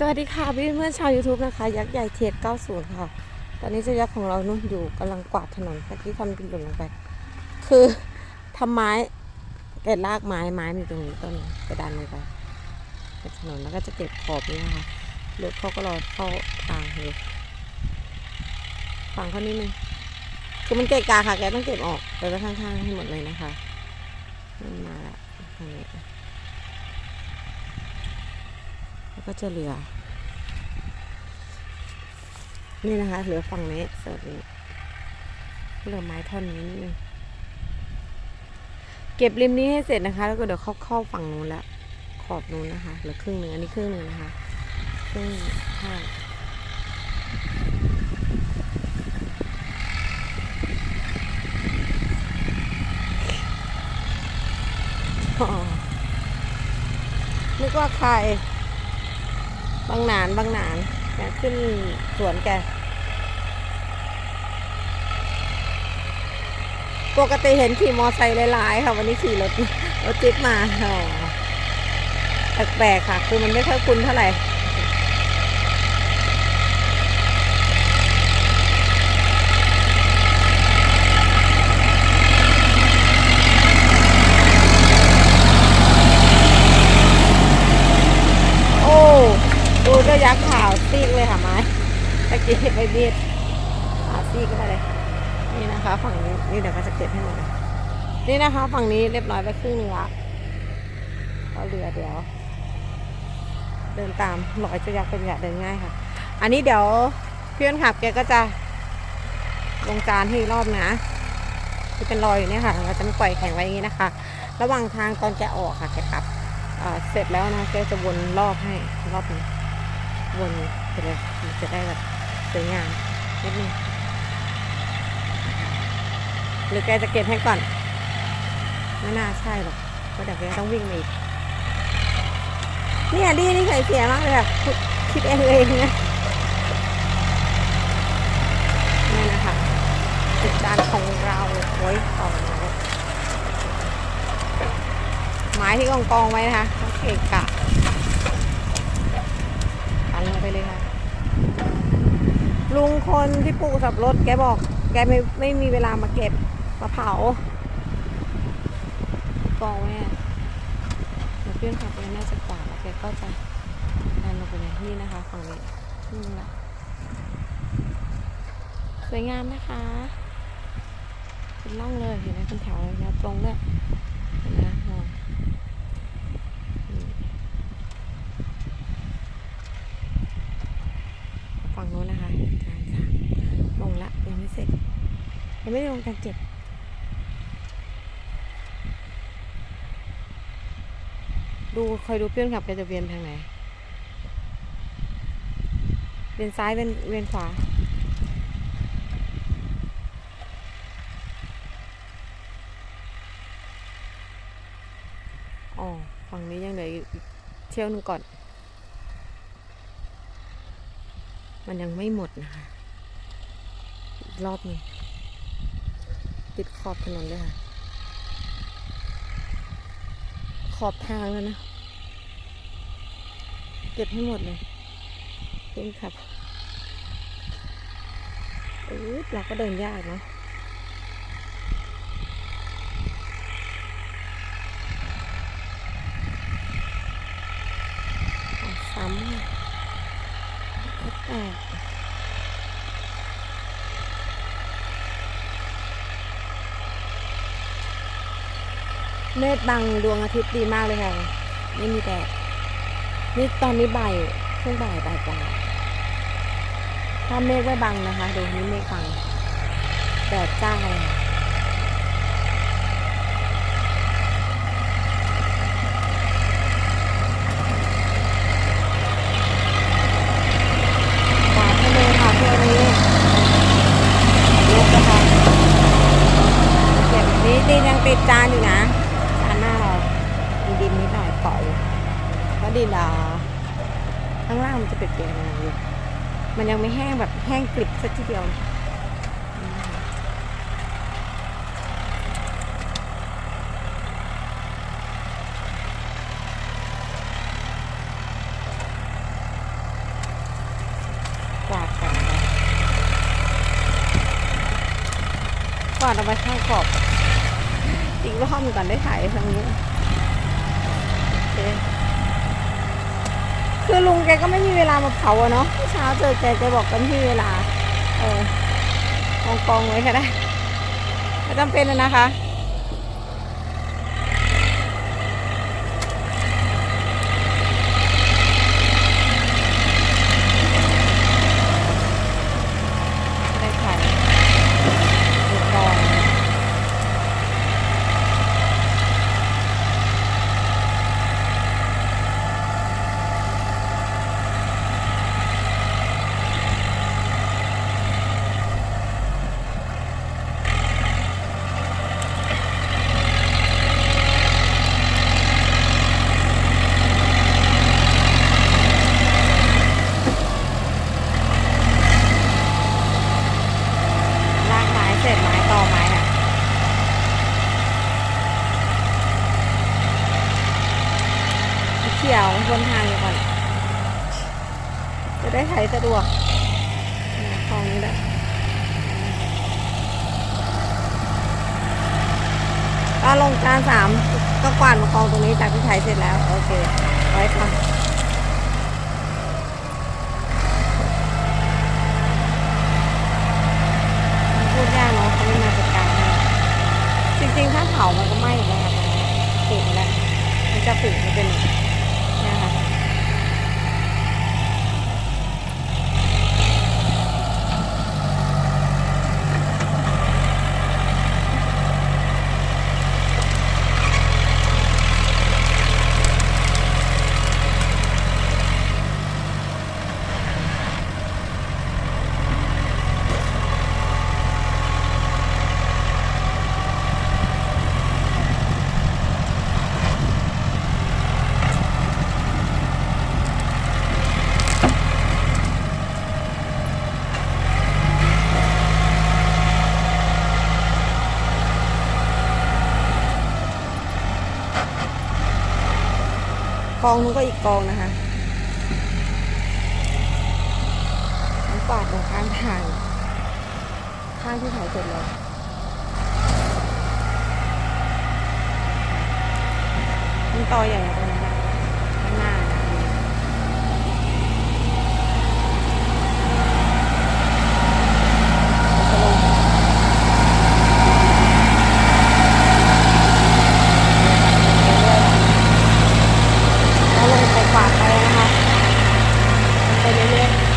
สวัสดีค่ะพี่เพื่อนๆชาว YouTube นะคะ ยักษ์ใหญ่เทียด90 ค่ะ ตอนนี้เจ้ายักษ์ของเรานุ่นอยู่กำลังกวาดถนนเมื่อกี้ทำกินหล่นลงไป คือทำไม้แกะลากไม้ไม้มันอยู่ตรงนี้ต้นกระดานลงไปเป็นถนนแล้วก็จะเก็บขอบนี้นะคะรถเขาก็รอเข้าทางอยู่ฝั่งเขานิดนึงคือมันเกะกาค่ะแกต้องเก็บออกไปไว้ข้างๆให้หมดเลยนะคะมันมาละทางนี้ แล้ว ก็จะเหลือ นี่นะคะ เหลือฝั่งนี้ส่วนนี้เหลือไม้ท่อนนี้นิดนึงเก็บริมนี้ให้เสร็จนะคะ แล้วก็เดี๋ยวเข้าเข้าฝั่งนู้นละขอบนู้นนะคะเหลือครึ่งหนึ่งอันนี้ครึ่งหนึ่งนะคะครึ่งข้างนึกว่าใคร บางหนานบางหนานแกขึ้นสวนแก ปกติเห็นขี่มอไซค์หลายๆค่ะ วันนี้ขี่รถรถจิ๊บมาแปลกๆค่ะ คือมันไม่ค่อยคุ้นเท่าไหร่ โอ้ ดูเจ้ายักขาวซีกเลยค่ะไม้ตะกี้ไปเบียดขาซีกก็มาเลย นี่นะคะ ฝั่งนี้นี่เดี๋ยวก็จะเก็บให้หมดเลยนี่นะคะ ฝั่งนี้เรียบร้อยไปครึ่งหนึงละก็เหลือเดี๋ยว เดินตามรอยจ้ายักเป็นอย่างเดินง่ายค่ะ อันนี้เดี๋ยวเพื่อนขับแกก็จะลงจานให้รอบนะที่เป็นรอยอยู่เนี่ยค่ะ เราจะไม่ปล่อยแข็งไว้อย่างนี้นะคะ ระหว่างทางตอนแกออกค่ะแกกลับเสร็จแล้วนะแกจะวนรอบให้รอบหนึง วนไปเลยมันจะได้แบบสวยงามนิดนึงหรือแกจะเก็บให้ก่อน ไม่น่าใช่หรอกเพราะเดี๋ยวแกต้องวิ่งมาอีกเนี่ยดีนี่ใส่เสียมากเลยอะคิดคิดเองเองนะนี่นะคะจุดด้านของเราไว้ต่อไม้ที่กองกองไว้นะคะเขาเกะกะปันลงไป เลยค่ะ ลุงคนที่ปลูกสับรถแกบอก แกไม่ไม่มีเวลามาเก็บมาเผากองไว้อะเดี๋ยวเพื่อนขับไปน่าจะกว่าแล้วแกก็จะดันลงไปเลยนี่นะคะฝั่งนี้นี่แหละสวยงามนะคะเป็นร่องเลยเห็นไหมเป็นแถวเลยแนวตรงด้วยเห็นไหมมอง ฝั่งโน้นนะคะจานสามลงละยังไม่เสร็จยังไม่ได้ลงจานเจ็ดดูคอยดูเพื่อนขับแกจะเวียนทางไหนเวียนซ้ายเวียนเวียนขวาอ๋อฝั่งนี้ยังเหลืออีกเที่ยวหนึงก่อน มันยังไม่หมดนะคะอีกรอบนึงติดขอบถนนเลยค่ะ ขอบทางแล้วนะ เก็บให้หมดเลยเพ่งขับเออเราก็เดินยากเนาะซ้ำ เมฆบังดวงอาทิตย์ดีมากเลยค่ะ ไม่มีแดดนี่ตอนนี้บ่ายช่วงบ่ายบ่ายกว่าถ้าเมฆไม่บังนะคะ ดูนี่เมฆบังแดดจ้าเลย สักทีเดียวกวาดกันกวาดเอาไปข้างขอบ อีกรอบก่อนได้ถ่ายทางนี้โอเคือลุงแกก็ไม่มีเวลามาเผาอะเนาะเช้าเจอแกแกบอกกันที่เวลา เออกองกองๆไว้ก็ได้ไม่จำเป็นเลยนะคะ ได้ถ่ายดูกองลากไม้เสร็จไม้ต่อไม้ค่ะ เขี่ยวบนทางอยู่ก่อน จะได้ไถสะดวก แหละก็ลงจานสามก็กวาดมาคลองตรงนี้จากที่ไถเสร็จแล้ว โอเค ไว้ค่ะพูดยากเนาะเขาไม่มาจัดการให้จริงๆ ถ้าเผามันก็ไหม้อยู่แล้วค่ะตรงนี้ผูกแล้วมันจะผูกมันเป็นเนี่ยค่ะ กองนู้นก็อีกกองนะคะน้ำปาดตรงข้างทางข้างที่ถ่ายเสร็จแล้วมันต่อใหญ่างไรนะข้างหน้านะจะลงแล้วลงไปกวาดไปนะคะลงไปเรื่อยๆ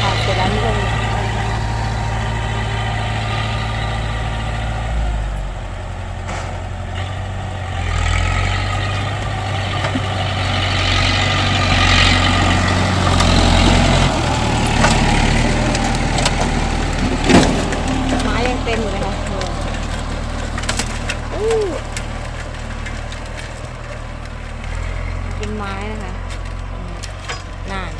กวาดเสร็จแล้วนี่ลงไม้ยังเต็มอยู่เลยค่ะอู้เป็นไม้นะคะอืมนาน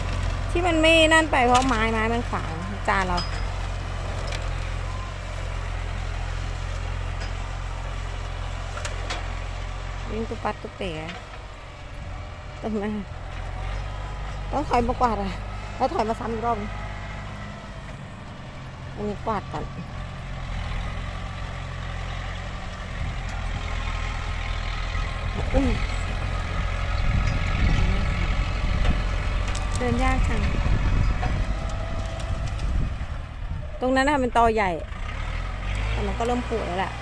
ที่ มันไม่นั่นไปเพราะไม้ไม้มันขวางจานเรา วิ่งตุปัดตุเป๋ตรงนั้นต้องถอยมากวาดอะแล้วถอยมาซ้ำอีกรอบอันนี้กวาดก่อนอุ้ย เดินยากจัง ตรงนั้นน่ะเป็นตอใหญ่ แต่มันก็เริ่มผุแล้วแหละ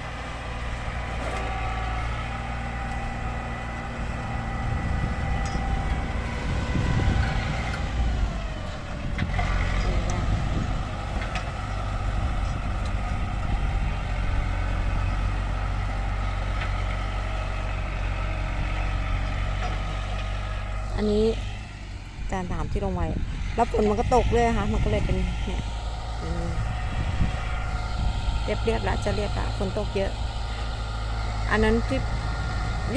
อันนี้ นถามที่ลงไว้ แล้วฝนมันก็ตกเลยนะคะมันก็เลยเป็นเนี่ยเรียบเรียบแล้วจะเรียบละฝนตกเยอะ อันนั้นที่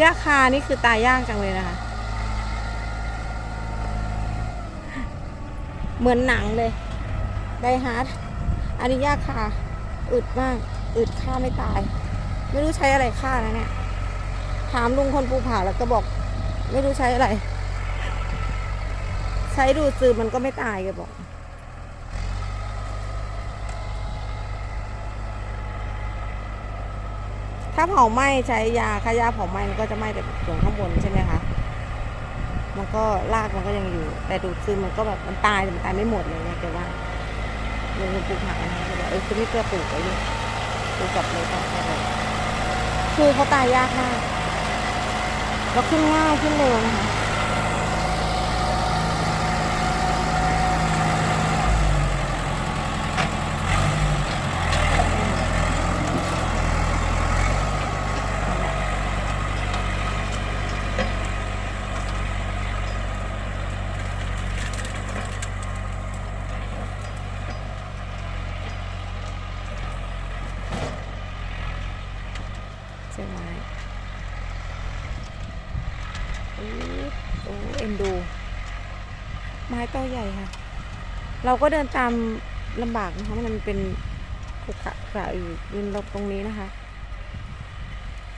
ย่าคานี่คือตายยากจังเลยนะคะ เหมือนหนังเลย ไดฮาร์ดอันนี้ยาค่ะอึดมาก อึดฆ่าไม่ตาย ไม่รู้ใช้อะไรฆ่านะเนี่ย ถามลุงคนปูผาแล้วก็บอก ไม่รู้ใช้อะไร ใช้ดูดซึมมันก็ไม่ตายแกบอก ถ้าเผาไหม้ใช้ยาฆ่าหญ้าเผาไหม้มันก็จะไหม้แต่ส่วนข้างบนใช่ไหมคะมันก็รากมันก็ยังอยู่ แต่ดูดซึมมันก็แบบมันตายแต่มันตายไม่หมดเลยนะแกว่าลงปลูกผักนะแกบอกเออคือไม่เกลือปลูกไว้ดิปลูกกับเลยต่อแค่แบบคือเขาตายยากมากแล้วขึ้นง่ายขึ้นเร็วนะคะ ใช่ไหมอุ๊ยโอ้เอ็นดู ไม้ต้นใหญ่ค่ะ เราก็เดินตามลำบากนะคะมันเป็นขรุขะขะอยู่ยืนลบตรงนี้นะคะ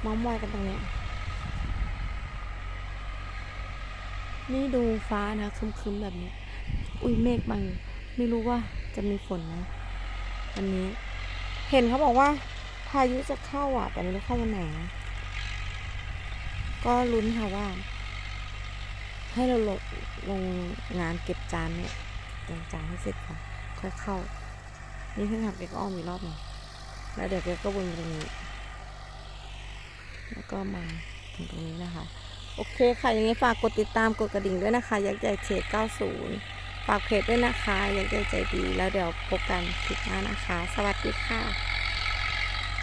มองมอยกันตรงนี้ นี่ดูฟ้านะคึมๆแบบนี้ อุ้ยเมฆบางไม่รู้ว่าจะมีฝนนะวันนี้ เห็นเขาบอกว่าายุจะเข้าอะ แต่ไม่รู้เข้าวันไหนก็ลุ้นค่ะว่า ให้เราลงลงงานเก็บจานเนี่ยลงจานให้เสร็จก่อนค่อยเข้า นี่เพิ่งทำเก็กอ้อมอีกรอบหนึงแล้วเดี๋ยวแกก็วนตรงนี้ แล้วก็มาถึงตรงนี้นะคะ โอเคค่ะ อย่างนี้ฝากกดติดตามกดกระดิ่งด้วยนะคะ ยักษ์ใหญ่เขต90 ฝากเพจด้วยนะคะ ยักษ์ใหญ่ใจดี แล้วเดี๋ยวพบกันคลิปหน้านะคะ สวัสดีค่ะ